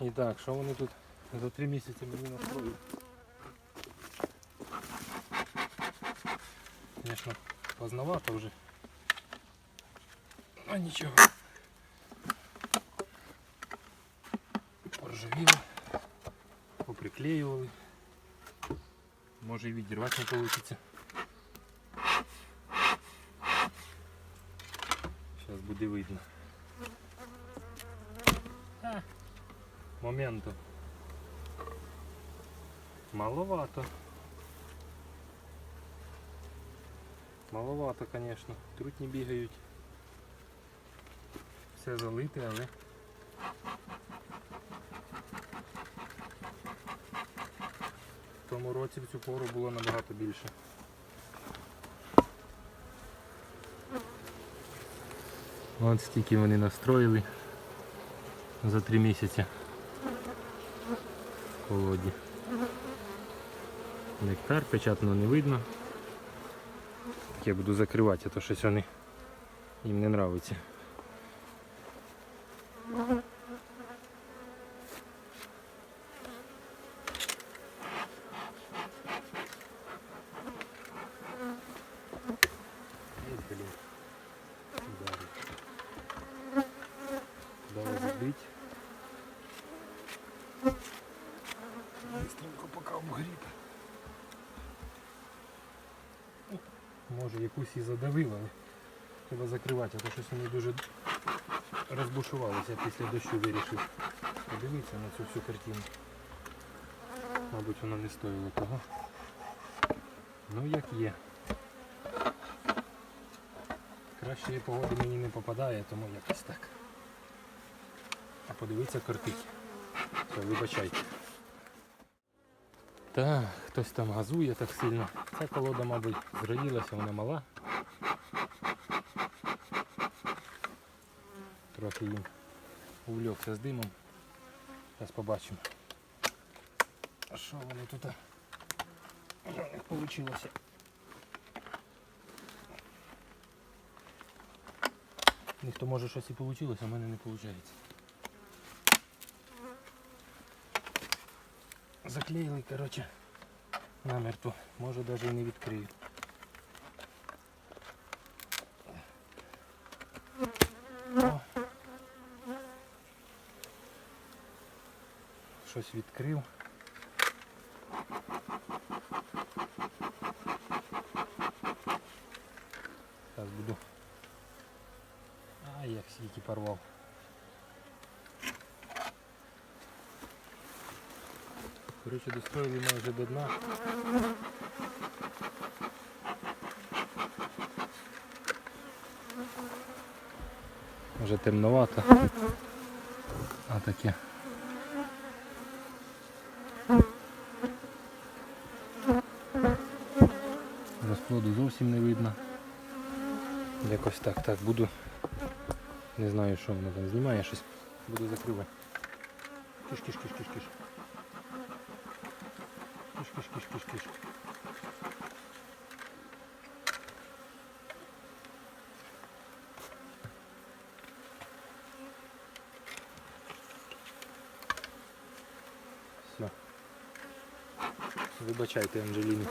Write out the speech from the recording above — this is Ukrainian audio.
І так, що вони тут за три місяці мені настроїли? Звісно, поздновато вже. А нічого. Поржавіли, поприклеювали. Може і відірвати не вийде. Зараз буде видно. А, моменту. Маловато. Маловато, звісно. Трутні бігають. Все залите, але. В тому році в цю пору було набагато більше. От стільки вони настроїли за три місяці в Колоді. Нектар печатно не видно. Так я буду закривати, а то щось вони їм не блін. Ударив. Забить. Може якусь і задавило, але треба закривати, а то щось вони дуже розбушувалися після дощу вирішив. Подивитися на цю всю картину. Мабуть, воно не стоїло того. Ну як є. Кращої погоди мені не попадає, тому якось так. А подивіться кортить. Все, вибачайте. Так, хтось там газує так сильно. Ця колода, мабуть, зроїлася, вона мала. Трохи їм увлекся з димом. Зараз побачимо. А що вони тут? Вийшло? Ніхто може щось і вийшло, а в мене не виходить. Заклеїли, коротше, намертво. Може навіть і не відкрию. Щось відкрив. Зараз буду. А як скільки порвав. Коротше, достроїли майже до дна. Вже темновато. А таке. Розплоду зовсім не видно. Якось так, так буду. Не знаю, що воно там знімає щось. Буду закривати. Киш, киш, киш, киш, киш. Все. Вибачайте, Анджеліні.